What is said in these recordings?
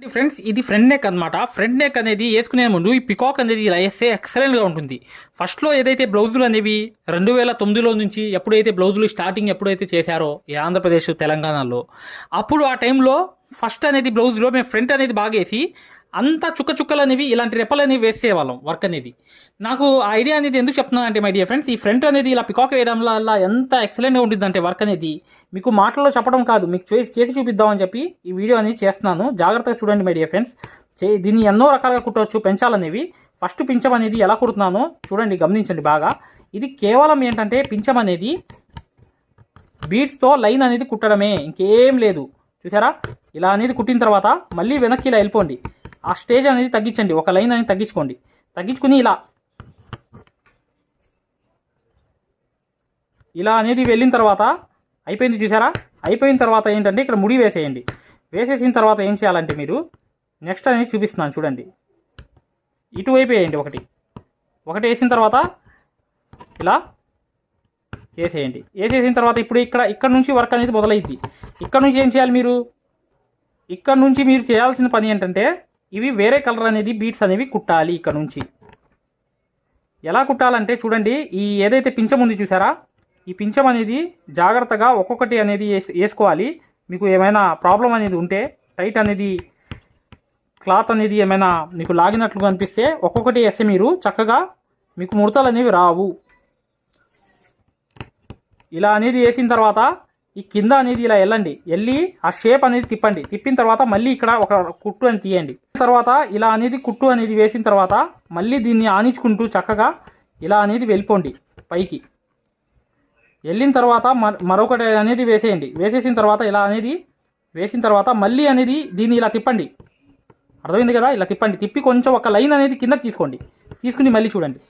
Friends ఇది front neck అనమాట front neck అనేది వేసుకునే ముందు ఈ పికాక్ అనేది ఇలా వేస్తే ఎక్సలెంట్గా ఉంటుంది. ఫస్ట్లో ఏదైతే బ్లౌజులు అనేవి రెండు వేల తొమ్మిదిలో నుంచి ఎప్పుడైతే బ్లౌజులు స్టార్టింగ్ ఎప్పుడైతే చేశారో ఈ ఆంధ్రప్రదేశ్ తెలంగాణలో అప్పుడు ఆ టైంలో ఫస్ట్ అనేది బ్లౌజ్లో మేము ఫ్రంట్ అనేది బాగా వేసి అంతా చుక్క చుక్కలు అనేవి ఇలాంటి రెప్పలు అనేవి వేసేవాళ్ళం వర్క్ అనేది. నాకు ఆ ఐడియా అనేది ఎందుకు చెప్తున్నా అంటే మై డియర్ ఫ్రెండ్స్ ఈ ఫ్రంట్ అనేది ఇలా పికాక్ వేయడం వల్ల ఎంత ఎక్సలెంట్గా ఉంటుంది అంటే వర్క్ అనేది మీకు మాటల్లో చెప్పడం కాదు మీకు చేసి చేసి చూపిద్దామని చెప్పి ఈ వీడియో అనేది చేస్తున్నాను. జాగ్రత్తగా చూడండి మై డియర్ ఫ్రెండ్స్ చే దీన్ని ఎన్నో రకాలుగా కుట్టవచ్చు పెంచాలనేవి. ఫస్ట్ పించం అనేది ఎలా కుడుతున్నానో చూడండి గమనించండి బాగా. ఇది కేవలం ఏంటంటే పించం అనేది బీడ్స్తో లైన్ అనేది కుట్టడమే ఇంకేం లేదు. చూసారా? ఇలా అనేది కుట్టిన తర్వాత మళ్ళీ వెనక్కి ఇలా వెళ్ళిపోండి. ఆ స్టేజ్ అనేది తగ్గించండి. ఒక లైన్ అనేది తగ్గించుకోండి. తగ్గించుకుని ఇలా. ఇలా అనేది వెళ్ళిన తర్వాత అయిపోయింది చూసారా? అయిపోయిన తర్వాత ఏంటంటే ఇక్కడ ముడి వేసేయండి. వేసేసిన తర్వాత ఏం చేయాలంటే మీరు నెక్స్ట్ అనేది చూపిస్తున్నాను చూడండి. ఇటువైపు వేయండి ఒకటి. ఒకటి వేసిన తర్వాత ఇలా వేసేయండి. వేసేసిన తర్వాత ఇప్పుడు ఇక్కడ ఇక్కడ నుంచి వర్క్ అనేది మొదలైద్ది. ఇక్కడ నుంచి ఏం చేయాలి మీరు? ఇక్కడ నుంచి మీరు చేయాల్సిన పని ఏంటంటే ఇవి వేరే కలర్ అనేది బీట్స్ అనేవి కుట్టాలి ఇక్కడ నుంచి. ఎలా కుట్టాలంటే చూడండి ఈ ఏదైతే పించం ఉంది చూసారా? ఈ పించం అనేది జాగ్రత్తగా ఒక్కొక్కటి అనేది వేస్- వేసుకోవాలి మీకు ఏమైనా ప్రాబ్లం అనేది ఉంటే టైట్ అనేది క్లాత్ అనేది ఏమైనా మీకు లాగినట్లు అనిపిస్తే ఒక్కొక్కటి వేస్తే మీరు చక్కగా మీకు ముడతలు అనేవి రావు. ఇలా అనేది వేసిన తర్వాత ఈ కింద అనేది ఇలా వెళ్ళండి. వెళ్ళి ఆ షేప్ అనేది తిప్పండి. తిప్పిన తర్వాత మళ్ళీ ఇక్కడ ఒక కుట్టు అని తీయండి. తర్వాత ఇలా అనేది కుట్టు అనేది వేసిన తర్వాత మళ్ళీ దీన్ని ఆనించుకుంటూ చక్కగా ఇలా అనేది వెళ్ళిపోండి పైకి. వెళ్ళిన తర్వాత మరొకటి అనేది వేసేయండి. వేసేసిన తర్వాత ఇలా అనేది వేసిన తర్వాత మళ్ళీ అనేది దీన్ని ఇలా తిప్పండి. అర్థమైంది కదా? ఇలా తిప్పండి. తిప్పి కొంచెం ఒక లైన్ అనేది కింద తీసుకోండి. తీసుకుని మళ్ళీ చూడండి.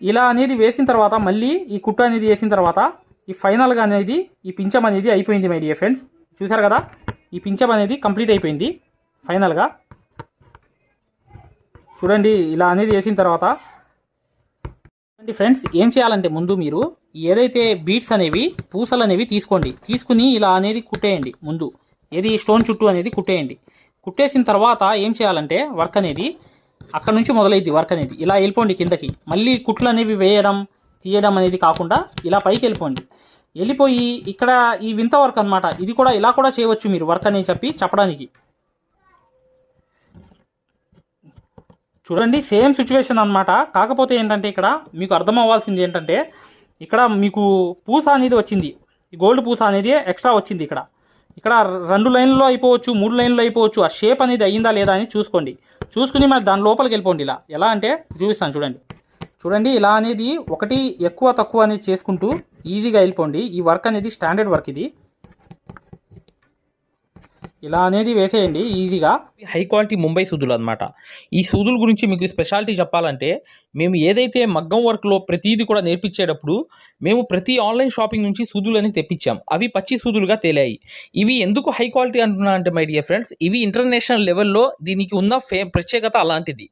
ఇలా అనేది వేసిన తర్వాత మళ్ళీ ఈ కుట్టు అనేది వేసిన తర్వాత ఈ ఫైనల్గా అనేది ఈ పించం అనేది అయిపోయింది మై డియర్ ఫ్రెండ్స్ చూసారు కదా? ఈ పించం అనేది కంప్లీట్ అయిపోయింది ఫైనల్గా చూడండి ఇలా అనేది వేసిన తర్వాత చూడండి ఫ్రెండ్స్ ఏం చేయాలంటే ముందు మీరు ఏదైతే బీట్స్ అనేవి పూసలు అనేవి తీసుకోండి. తీసుకుని ఇలా అనేది కుట్టేయండి ముందు. ఏది స్టోన్ చుట్టూ అనేది కుట్టేయండి. కుట్టేసిన తర్వాత ఏం చేయాలంటే వర్క్ అనేది అక్కడ నుంచి మొదలైద్ది వర్క్ అనేది. ఇలా వెళ్ళిపోండి కిందకి. మళ్ళీ కుట్లు అనేవి వేయడం తీయడం అనేది కాకుండా ఇలా పైకి వెళ్ళిపోండి. వెళ్ళిపోయి ఇక్కడ ఈ వింత వర్క్ అన్నమాట. ఇది కూడా ఇలా కూడా చేయవచ్చు మీరు వర్క్ అని చెప్పి చెప్పడానికి. చూడండి సేమ్ సిచ్యువేషన్ అనమాట కాకపోతే ఏంటంటే ఇక్కడ మీకు అర్థం అవ్వాల్సింది ఏంటంటే ఇక్కడ మీకు పూస అనేది వచ్చింది. గోల్డ్ పూస అనేది ఎక్స్ట్రా వచ్చింది ఇక్కడ. ఇక్కడ రెండు లైన్లో అయిపోవచ్చు మూడు లైన్లో అయిపోవచ్చు. ఆ షేప్ అనేది అయ్యిందా లేదా అని చూసుకోండి. చూసుకుని మరి దాని లోపలికి వెళ్ళిపోండి ఇలా. ఎలా అంటే చూపిస్తాను చూడండి. చూడండి ఇలా అనేది ఒకటి ఎక్కువ తక్కువ అనేది చేసుకుంటూ ఈజీగా వెళ్ళిపోండి. ఈ వర్క్ అనేది స్టాండర్డ్ వర్క్ ఇది. ఇలా అనేది వేసేయండి ఈజీగా. హై క్వాలిటీ ముంబై సూదులు అనమాట ఈ సూదుల గురించి మీకు స్పెషాలిటీ చెప్పాలంటే మేము ఏదైతే మగ్గం వర్క్లో ప్రతిదీ కూడా నేర్పించేటప్పుడు మేము ప్రతి ఆన్లైన్ షాపింగ్ నుంచి సూదులని తెప్పించాం. అవి పచ్చి సూదులుగా తేలాయి. ఇవి ఎందుకు హై క్వాలిటీ అంటున్నా అంటే మై డియర్ ఫ్రెండ్స్ ఇవి ఇంటర్నేషనల్ లెవెల్లో దీనికి ఉన్న ఫే ప్రత్యేకత అలాంటిది.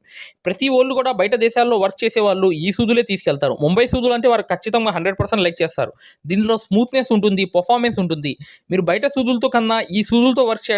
ప్రతి వాళ్ళు కూడా బయట దేశాల్లో వర్క్ చేసే వాళ్ళు ఈ సూదులే తీసుకెళ్తారు. ముంబై సూదులు అంటే వారు ఖచ్చితంగా హండ్రెడ్ పర్సెంట్ లైక్ చేస్తారు. దీనిలో స్మూత్నెస్ ఉంటుంది పర్ఫార్మెన్స్ ఉంటుంది. మీరు బయట సూదులతో కన్నా ఈ సూదులతో వర్క్ చేయడం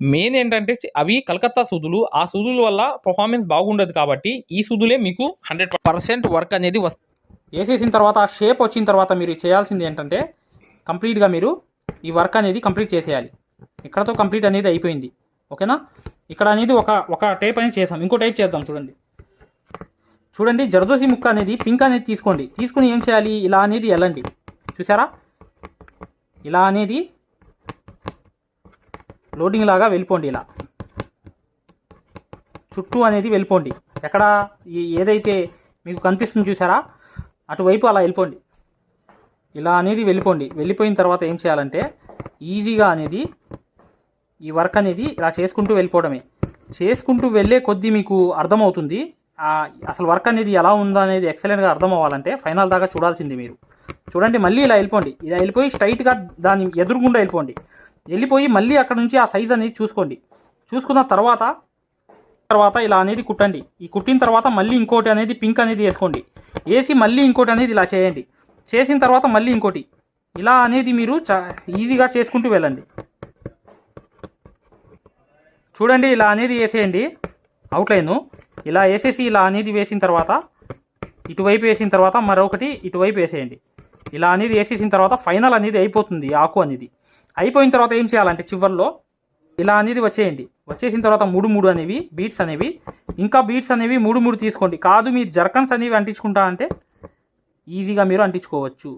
మెయిన్ ఏంటంటే అవి కలకత్తా సూదులు. ఆ సూదుల వల్ల పర్ఫార్మెన్స్ బాగుండదు కాబట్టి ఈ సూదులే మీకు హండ్రెడ్ పర్సెంట్ వర్క్ అనేది వస్తుంది వేసేసిన తర్వాత ఆ షేప్ వచ్చిన తర్వాత మీరు చేయాల్సింది ఏంటంటే కంప్లీట్గా మీరు ఈ వర్క్ అనేది కంప్లీట్ చేసేయాలి. ఇక్కడతో కంప్లీట్ అనేది అయిపోయింది. ఓకేనా? ఇక్కడ అనేది ఒక ఒక టైప్ అనేది చేసాం. ఇంకో టైప్ చేద్దాం చూడండి. చూడండి జర్దోసి ముక్క అనేది పింక్ అనేది తీసుకోండి. తీసుకుని ఏం చేయాలి? ఇలా అనేది వెళ్ళండి చూసారా? ఇలా అనేది లోడింగ్ లాగా వెళ్ళిపోండి ఇలా. చుట్టూ అనేది వెళ్ళిపోండి. ఎక్కడ ఏదైతే మీకు కనిపిస్తుంది చూసారా? అటువైపు అలా వెళ్ళిపోండి. ఇలా అనేది వెళ్ళిపోండి. వెళ్ళిపోయిన తర్వాత ఏం చేయాలంటే ఈజీగా అనేది ఈ వర్క్ అనేది ఇలా చేసుకుంటూ వెళ్ళిపోవడమే. చేసుకుంటూ వెళ్ళే కొద్దీ మీకు అర్థమవుతుంది అసలు వర్క్ అనేది ఎలా ఉందో అనేది ఎక్సలెంట్గా అర్థం అవ్వాలంటే ఫైనల్ దాకా చూడాల్సింది మీరు. చూడండి మళ్ళీ ఇలా వెళ్ళిపోండి. ఇలా వెళ్ళిపోయి స్ట్రైట్గా దాని ఎదురుగుండా వెళ్ళిపోండి. వెళ్ళిపోయి మళ్ళీ అక్కడ నుంచి ఆ సైజ్ అనేది చూసుకోండి. చూసుకున్న తర్వాత తర్వాత ఇలా అనేది కుట్టండి. ఈ కుట్టిన తర్వాత మళ్ళీ ఇంకోటి అనేది పింక్ అనేది వేసుకోండి. వేసి మళ్ళీ ఇంకోటి అనేది ఇలా చేయండి. చేసిన తర్వాత మళ్ళీ ఇంకోటి. ఇలా అనేది మీరు చా ఈజీగా చేసుకుంటూ వెళ్ళండి. చూడండి ఇలా అనేది వేసేయండి. అవుట్లైను ఇలా వేసేసి ఇలా అనేది వేసిన తర్వాత ఇటువైపు వేసిన తర్వాత మరొకటి ఇటువైపు వేసేయండి. ఇలా అనేది వేసేసిన తర్వాత ఫైనల్ అనేది అయిపోతుంది ఆకు అనేది. అయిపోయిన తర్వాత ఏం చేయాలంటే చివరిలో ఇలా అనేది వచ్చేయండి. వచ్చేసిన తర్వాత మూడు మూడు అనేవి బీట్స్ అనేవి. ఇంకా బీట్స్ అనేవి మూడు మూడు తీసుకోండి. కాదు మీరు జర్కన్స్ అనేవి అంటించుకుంటా అంటే ఈజీగా మీరు అంటించుకోవచ్చు.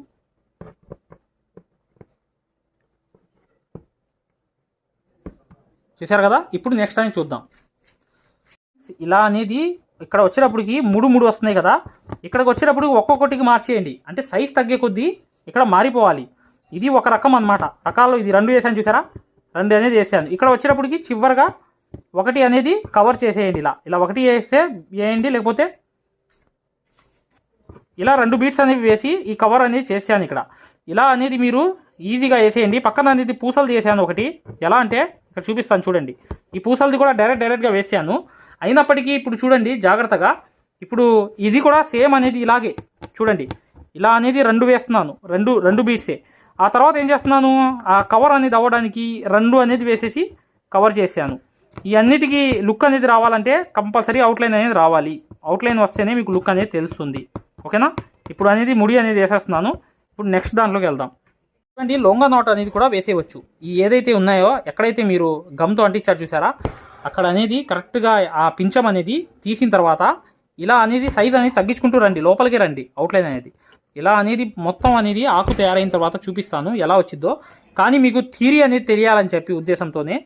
చూశారు కదా? ఇప్పుడు నెక్స్ట్ టైం చూద్దాం. ఇలా అనేది ఇక్కడ వచ్చేటప్పటికి మూడు మూడు వస్తున్నాయి కదా? ఇక్కడికి వచ్చేటప్పుడు ఒక్కొక్కటికి మార్చేయండి. అంటే సైజ్ తగ్గే కొద్దీ ఇక్కడ మారిపోవాలి. ఇది ఒక రకం అన్నమాట. రకాల్లో ఇది రెండు వేసాను చూసారా? రెండు అనేది వేసాను ఇక్కడ వచ్చేటప్పటికి చివరిగా ఒకటి అనేది కవర్ చేసేయండి ఇలా. ఇలా ఒకటి వేస్తే వేయండి లేకపోతే ఇలా రెండు బీట్స్ అనేవి వేసి ఈ కవర్ అనేది చేశాను ఇక్కడ. ఇలా అనేది మీరు ఈజీగా వేసేయండి. పక్కన అనేది పూసలు చేశాను ఒకటి. ఎలా అంటే ఇక్కడ చూపిస్తాను చూడండి. ఈ పూసలది కూడా డైరెక్ట్ డైరెక్ట్గా వేసాను. అయినప్పటికీ ఇప్పుడు చూడండి జాగ్రత్తగా. ఇప్పుడు ఇది కూడా సేమ్ అనేది ఇలాగే. చూడండి. ఇలా అనేది రెండు వేస్తున్నాను. రెండు రెండు బీట్సే ఆ తర్వాత ఏం చేస్తున్నాను? ఆ కవర్ అనేది అవ్వడానికి రెండు అనేది వేసేసి కవర్ చేశాను. ఈ అన్నిటికీ లుక్ అనేది రావాలంటే కంపల్సరీ అవుట్లైన్ అనేది రావాలి. అవుట్లైన్ వస్తేనే మీకు లుక్ అనేది తెలుస్తుంది. ఓకేనా? ఇప్పుడు అనేది ముడి అనేది వేసేస్తున్నాను. ఇప్పుడు నెక్స్ట్ దాంట్లోకి వెళ్దాం. చూడండి లొంగ నోట్ అనేది కూడా వేసేయవచ్చు ఈ ఏదైతే ఉన్నాయో ఎక్కడైతే మీరు గమ్తో అంటించారు చూసారా? అక్కడ అనేది కరెక్ట్గా ఆ పించం అనేది తీసిన తర్వాత ఇలా అనేది సైజ్ అనేది తగ్గించుకుంటూ రండి. లోపలికి రండి. అవుట్లైన్ అనేది. ఇలా అనేది మొత్తం అనేది ఆకు తయారైన తర్వాత చూపిస్తాను ఎలా వచ్చిందో కానీ మీకు థీరీ అనేది తెలియాలని చెప్పి ఉద్దేశంతోనే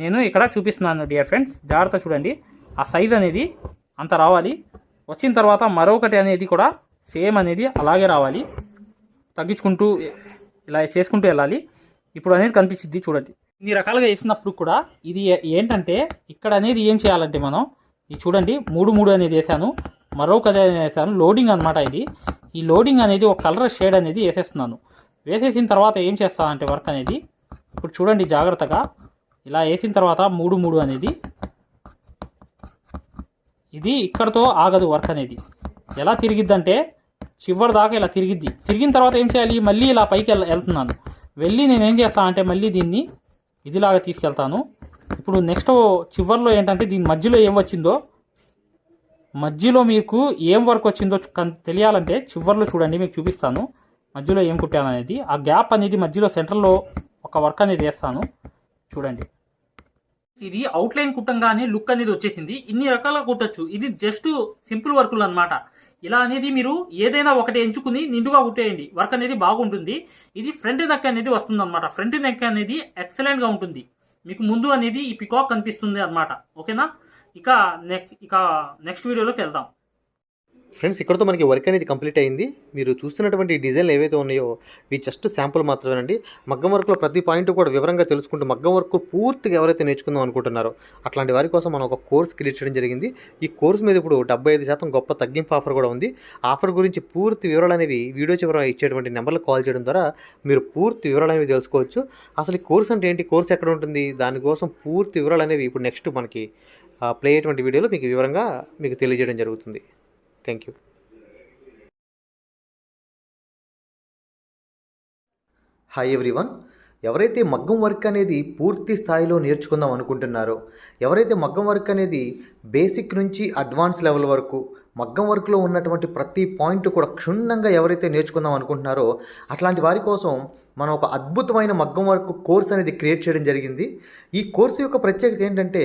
నేను ఇక్కడ చూపిస్తున్నాను డియర్ ఫ్రెండ్స్. జాగ్రత్త చూడండి. ఆ సైజ్ అనేది అంత రావాలి. వచ్చిన తర్వాత మరొకటి అనేది కూడా సేమ్ అనేది అలాగే రావాలి. తగ్గించుకుంటూ ఇలా చేసుకుంటూ వెళ్ళాలి. ఇప్పుడు అనేది కనిపించింది చూడండి. ఇన్ని రకాలుగా వేసినప్పుడు కూడా ఇది ఏంటంటే ఇక్కడ అనేది ఏం చేయాలంటే మనం ఇది చూడండి మూడు మూడు అనేది వేసాను మరొకటి అనేది వేసాను లోడింగ్ అనమాట ఇది. ఈ లోడింగ్ అనేది ఒక కలర్ షేడ్ అనేది వేసేస్తున్నాను. వేసేసిన తర్వాత ఏం చేస్తానంటే వర్క్ అనేది ఇప్పుడు చూడండి జాగ్రత్తగా. ఇలా వేసిన తర్వాత మూడు మూడు అనేది ఇది ఇక్కడతో ఆగదు వర్క్ అనేది. ఎలా తిరిగిద్దంటే చివరి దాకా ఇలా తిరిగిద్ది. తిరిగిన తర్వాత ఏం చేయాలి? మళ్ళీ ఇలా పైకి వెళ్తున్నాను. వెళ్ళి నేను ఏం చేస్తాను అంటే మళ్ళీ దీన్ని ఇదిలాగా తీసుకెళ్తాను. ఇప్పుడు నెక్స్ట్ చివర్లో ఏంటంటే దీని మధ్యలో ఏం వచ్చిందో మధ్యలో మీకు ఏం వర్క్ వచ్చిందో తెలియాలంటే చివర్లో చూడండి మీకు చూపిస్తాను. మధ్యలో ఏం కుట్టాను అనేది. ఆ గ్యాప్ అనేది మధ్యలో సెంటర్లో ఒక వర్క్ అనేది వేస్తాను. చూడండి. ఇది అవుట్లైన్ కుట్టంగానే లుక్ అనేది వచ్చేసింది. ఇన్ని రకాలుగా కుట్టచ్చు. ఇది జస్ట్ సింపుల్ వర్కులు అన్నమాట. ఇలా అనేది మీరు ఏదైనా ఒకటి ఎంచుకుని నిండుగా కుట్టేయండి. వర్క్ అనేది బాగుంటుంది. ఇది ఫ్రంట్ నెక్ అనేది వస్తుంది అనమాట ఫ్రంట్ నెక్ అనేది ఎక్సలెంట్గా ఉంటుంది. మీకు ముందు అనేది ఈ పికాక్ కనిపిస్తుంది అన్నమాట. ఓకేనా ఇక నెక్స్ట్ ఇక నెక్స్ట్ వీడియోలోకి వెళ్దాం. ఫ్రెండ్స్ ఇక్కడతో మనకి వర్క్ అనేది కంప్లీట్ అయింది. మీరు చూస్తున్నటువంటి డిజైన్లు ఏవైతే ఉన్నాయో ఇవి జస్ట్ శాంపుల్ మాత్రమేనండి. మగ్గం వర్క్లో ప్రతి పాయింట్ కూడా వివరంగా తెలుసుకుంటూ మగ్గం వర్క్ పూర్తిగా ఎవరైతే నేర్చుకుందాం అనుకుంటున్నారో అట్లాంటి వారి కోసం మనం ఒక కోర్స్ క్రియేట్ చేయడం జరిగింది. ఈ కోర్స్ మీద ఇప్పుడు డెబ్బై ఐదు శాతం గొప్ప తగ్గింపు ఆఫర్ కూడా ఉంది. ఆఫర్ గురించి పూర్తి వివరాలు అనేవి వీడియో చివర ఇచ్చేటువంటి నెంబర్లకు కాల్ చేయడం ద్వారా మీరు పూర్తి వివరాలు అనేవి తెలుసుకోవచ్చు. అసలు ఈ కోర్స్ అంటే ఏంటి? కోర్స్ ఎక్కడ ఉంటుంది? దానికోసం పూర్తి వివరాలు అనేవి ఇప్పుడు నెక్స్ట్ మనకి ప్లే అయ్యేటువంటి వీడియోలో మీకు వివరంగా మీకు తెలియజేయడం జరుగుతుంది. థ్యాంక్ యూ హాయ్ ఎవ్రీవన్ ఎవరైతే మగ్గం వర్క్ అనేది పూర్తి స్థాయిలో నేర్చుకుందాం అనుకుంటున్నారో ఎవరైతే మగ్గం వర్క్ అనేది బేసిక్ నుంచి అడ్వాన్స్ లెవెల్ వరకు మగ్గం వర్క్లో ఉన్నటువంటి ప్రతి పాయింట్ కూడా క్షుణ్ణంగా ఎవరైతే నేర్చుకుందాం అనుకుంటున్నారో అట్లాంటి వారి కోసం మనం ఒక అద్భుతమైన మగ్గం వర్క్ కోర్స్ అనేది క్రియేట్ చేయడం జరిగింది. ఈ కోర్సు యొక్క ప్రత్యేకత ఏంటంటే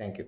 థ్యాంక్ యూ